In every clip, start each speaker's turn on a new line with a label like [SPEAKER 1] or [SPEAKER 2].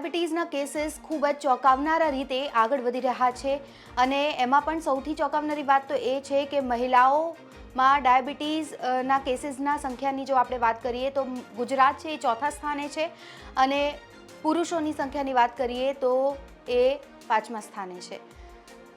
[SPEAKER 1] ડાયાબિટીસના કેસીસ ખૂબ જ ચોંકાવનારા રીતે આગળ વધી રહ્યા છે. અને એમાં પણ સૌથી ચોંકાવનારી વાત તો એ છે કે મહિલાઓમાં ડાયાબિટીસ અ, કેસીસના સંખ્યાની જો આપણે વાત કરીએ તો ગુજરાત છે એ ચોથા સ્થાને છે અને પુરુષોની સંખ્યાની વાત કરીએ તો એ પાંચમા સ્થાને છે.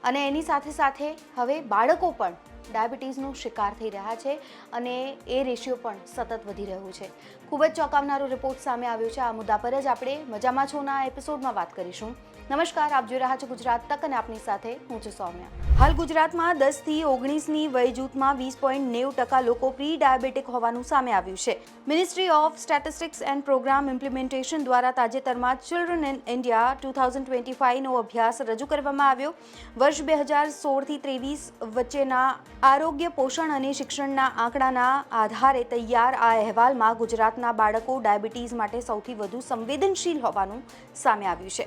[SPEAKER 1] અને એની સાથે સાથે હવે બાળકો પણ ડાયાબિટીસનો શિકાર થઈ રહ્યા છે અને એ રેશિયો પણ સતત વધી રહ્યું છે. ખૂબ જ ચોંકાવનારો રિપોર્ટ સામે આવ્યો છે. આ મુદ્દા પર જ આપણે મજામાં છોના એપિસોડમાં વાત કરીશું. નમસ્કાર, આપ જોઈ રહ્યા છો ગુજરાત તક અને આપની સાથે હું છું સૌમ્યા. હાલ ગુજરાતમાં દસથી ઓગણીસની વય જૂથમાં વીસ પોઈન્ટ નેવું ટકા લોકો પ્રી ડાયાબિટીક હોવાનું સામે આવ્યું છે. Ministry of statistics and programme implementation દ્વારા તાજેતરમાં children in India two thousand twenty ફાઇવનો અભ્યાસ રજૂ કરવામાં આવ્યો. વર્ષ બે હજાર સોળથી ત્રેવીસ વચ્ચેના આરોગ્ય, પોષણ અને શિક્ષણના આંકડાના આધારે તૈયાર આ અહેવાલમાં ગુજરાતના બાળકો ડાયાબિટીસ માટે સૌથી વધુ સંવેદનશીલ હોવાનું સામે આવ્યું છે.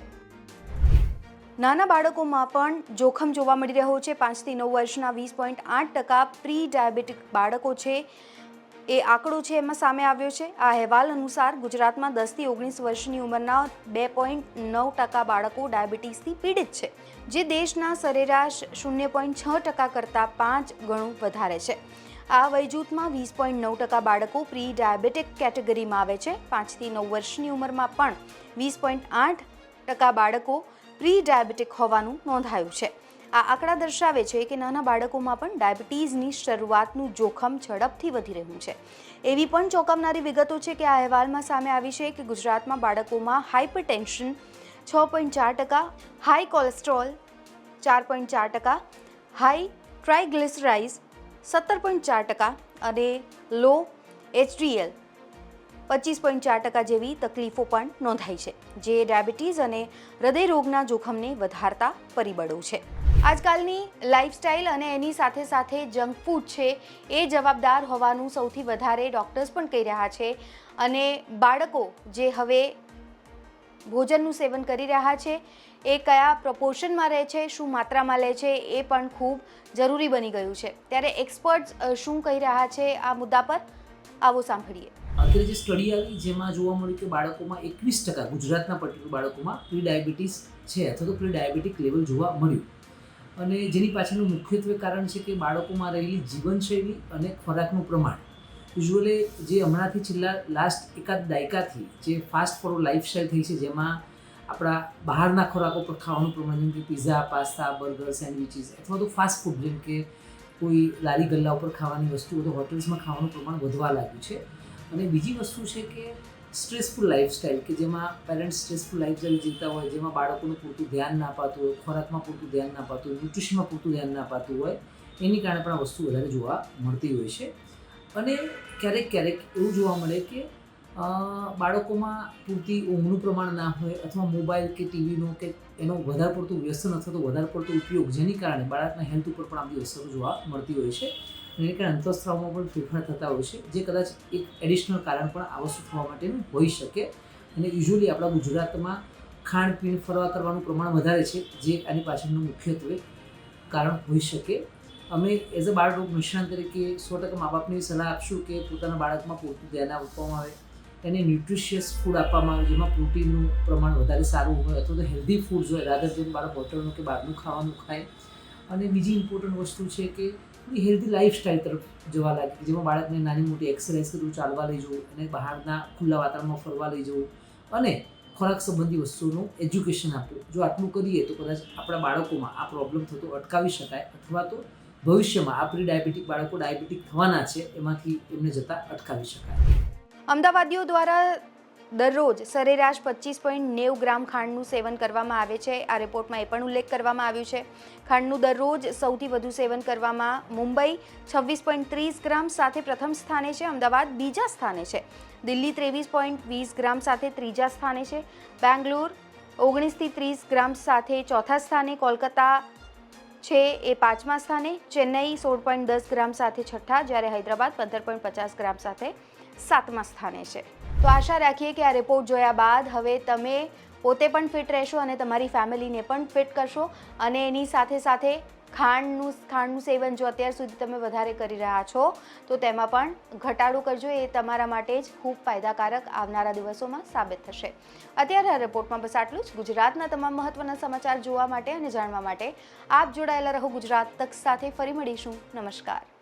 [SPEAKER 1] નાના બાળકોમાં પણ જોખમ જોવા મળી રહ્યો છે. પાંચથી નવ વર્ષના વીસ પોઈન્ટ આઠ ટકા પ્રી ડાયાબિટીક બાળકો છે. એ આંકડો છે એમાં સામે આવ્યો છે. આ અહેવાલ અનુસાર ગુજરાતમાં દસથી ઓગણીસ વર્ષની ઉંમરના બે પોઈન્ટ નવ ટકા બાળકો ડાયાબિટીસથી પીડિત છે, જે દેશના સરેરાશ શૂન્ય પોઈન્ટ છ ટકા કરતાં પાંચ ગણું વધારે છે. આ વયજૂથમાં વીસ પોઈન્ટ નવ ટકા બાળકો પ્રી ડાયાબિટીક કેટેગરીમાં આવે છે. પાંચથી નવ વર્ષની ઉંમરમાં પણ વીસ પોઈન્ટ આઠ ટકા બાળકો પ્રી ડાયાબિટીક હોવાનું નોંધાયું છે. આ આંકડા દર્શાવે છે કે નાના બાળકોમાં પણ ડાયાબિટીસની શરૂઆતનું જોખમ ઝડપથી વધી રહ્યું છે. એવી પણ ચોંકાવનારી વિગતો છે કે આ અહેવાલમાં સામે આવી છે કે ગુજરાતમાં બાળકોમાં હાઇપરટેન્શન છ પોઈન્ટ ચાર ટકા, હાઈ કોલેસ્ટ્રોલ ચાર પોઈન્ટ ચાર ટકા, હાઈ ટ્રાઇગ્લિસરાઇઝ સત્તર પોઈન્ટ ચાર ટકા અને લો એચડીએલ પચીસ પોઈન્ટ ચાર ટકા જેવી તકલીફો પણ નોંધાઈ છે, જે ડાયાબિટીસ અને હૃદયરોગના જોખમને વધારતા પરિબળો છે. આજકાલની લાઇફસ્ટાઇલ અને એની સાથે સાથે જંક ફૂડ છે, એ જવાબદાર હોવાનું સૌથી વધારે ડૉક્ટર્સ પણ કહી રહ્યા છે. અને બાળકો જે હવે ભોજનનું સેવન કરી રહ્યા છે, એ કયા પ્રપોર્શનમાં રહે છે, શું માત્રામાં લે છે, એ પણ ખૂબ જરૂરી બની ગયું છે. ત્યારે એક્સપર્ટ્સ શું કહી રહ્યા છે આ મુદ્દા પર આવો સાંભળીએ.
[SPEAKER 2] અત્યારે જે સ્ટડી આવી જેમાં જોવા મળ્યું કે બાળકોમાં એકવીસ ટકા ગુજરાતના પર્ટિક્યુલર બાળકોમાં પ્રી ડાયાબિટીસ છે અથવા તો પ્રી ડાયાબિટીક લેવલ જોવા મળ્યું. અને જેની પાછળનું મુખ્યત્વે કારણ છે કે બાળકોમાં રહેલી જીવનશૈલી અને ખોરાકનું પ્રમાણ. યુઝ્યુઅલી જે હમણાંથી છેલ્લા લાસ્ટ એકાદ દાયકાથી જે ફાસ્ટ ફોર લાઈફસ્ટાઈલ થઈ છે, જેમાં આપણા બહારના ખોરાકો પર ખાવાનું પ્રમાણ, જેમ કે પીઝા પાસ્તા બર્ગર સેન્ડવિચીસ અથવા તો ફાસ્ટ ફૂડ જેમ કે કોઈ લારી ગલ્લા ઉપર ખાવાની વસ્તુઓ તો હોટલ્સમાં ખાવાનું પ્રમાણ વધવા લાગ્યું છે. અને બીજી વસ્તુ છે કે સ્ટ્રેસફુલ લાઈફસ્ટાઈલ કે જેમાં પેરેન્ટ્સ સ્ટ્રેસફુલ લાઈફસ્ટાઈલ જીવતા હોય, જેમાં બાળકોનું પૂરતું ધ્યાન ના અપાતું હોય, ખોરાકમાં પૂરતું ધ્યાન ના અપાતું હોય, ન્યુટ્રિશનમાં પૂરતું ધ્યાન ના અપાતું હોય, એની કારણે પણ વસ્તુ વધારે જોવા મળતી હોય છે. અને ક્યારેક ક્યારેક એવું જોવા મળે કે બાળકોમાં પૂરતી ઊંઘનું પ્રમાણ ના હોય અથવા મોબાઈલ કે ટીવીનો કે એનો વધારે પડતું વ્યસન અથવા તો વધારે પડતો ઉપયોગ જેની કારણે બાળકના હેલ્થ ઉપર પણ આ બધી અસરો જોવા મળતી હોય છે. એને કારણે અંતઃસ્ત્રાવમાં પણ ફેરફાર થતા હોય છે, જે કદાચ એક એડિશનલ કારણ પણ આ થવા માટેનું હોઈ શકે. અને યુઝ્યુઅલી આપણા ગુજરાતમાં ખાણપીણ ફરવા કરવાનું પ્રમાણ વધારે છે, જે આની પાછળનું મુખ્યત્વે કારણ હોઈ શકે. અમે એઝ અ બાળરોગ નિષ્ણાંત તરીકે સો ટકા મા બાપની સલાહ આપશું કે પોતાના બાળકમાં પૂરતું ધ્યાન આપવામાં આવે. એને ન્યુટ્રિશિયસ ફૂડ આપવામાં આવે, જેમાં પ્રોટીનનું પ્રમાણ વધારે સારું હોય અથવા તો હેલ્ધી ફૂડ્સ હોય રાધર જેમ બાળક હોટલનું કે બહારનું ખાવાનું ખાય. અને બીજી ઇમ્પોર્ટન્ટ વસ્તુ છે કે થોડી હેલ્ધી લાઈફસ્ટાઈલ તરફ જવા લાગી. જેમાં બાળકને નાની મોટી એક્સરસાઇઝ કરવું, ચાલવા લઈ જવું અને બહારના ખુલ્લા વાતાવરણમાં ફરવા લઈ જવું અને ખોરાક સંબંધી વસ્તુનું એજ્યુકેશન આપવું. જો આટલું કરીએ તો કદાચ આપણા બાળકોમાં આ પ્રોબ્લેમ થતો અટકાવી શકાય અથવા તો ભવિષ્યમાં આ પ્રી ડાયાબિટીક બાળકો ડાયાબિટીક થવાના છે, એમાંથી એમને જતાં અટકાવી શકાય.
[SPEAKER 1] અમદાવાદીઓ દ્વારા દરરોજ સરેરાશ પચીસ પોઈન્ટ નેવું ગ્રામ ખાંડનું સેવન કરવામાં આવે છે. આ રિપોર્ટમાં એ પણ ઉલ્લેખ કરવામાં આવ્યું છે. ખાંડનું દરરોજ સૌથી વધુ સેવન કરવામાં મુંબઈ છવ્વીસ પોઈન્ટ ત્રીસ ગ્રામ સાથે પ્રથમ સ્થાને છે, અમદાવાદ બીજા સ્થાને છે. દિલ્હી ત્રેવીસ પોઈન્ટ વીસ ગ્રામ સાથે ત્રીજા સ્થાને છે. બેંગ્લોર ઓગણીસથી ત્રીસ ગ્રામ સાથે ચોથા સ્થાને, કોલકાતા છે એ પાંચમા સ્થાને, ચેન્નઈ સોળ પોઈન્ટ દસ ગ્રામ સાથે છઠ્ઠા, જ્યારે હૈદરાબાદ પંદર પોઈન્ટ પચાસ ગ્રામ સાથે સાતમા સ્થાને છે. તો આશા રાખીએ કે આ રિપોર્ટ જોયા બાદ હવે તમે પોતે પણ ફિટ રહેશો અને તમારી ફેમિલીને પણ ફિટ કરશો અને એની સાથે સાથે ખાંડનું ખાંડનું સેવન જો અત્યાર સુધી તમે વધારે કરી રહ્યા છો, તો તેમાં પણ ઘટાડો કરજો. એ તમારા માટે જ ખૂબ ફાયદાકારક આવનારા દિવસોમાં સાબિત થશે. અત્યારે આ રિપોર્ટમાં બસ આટલું જ. ગુજરાતના તમામ મહત્વના સમાચાર જોવા માટે અને જાણવા માટે આપ જોડાયેલા રહો ગુજરાત તક સાથે. ફરી મળીશું. નમસ્કાર.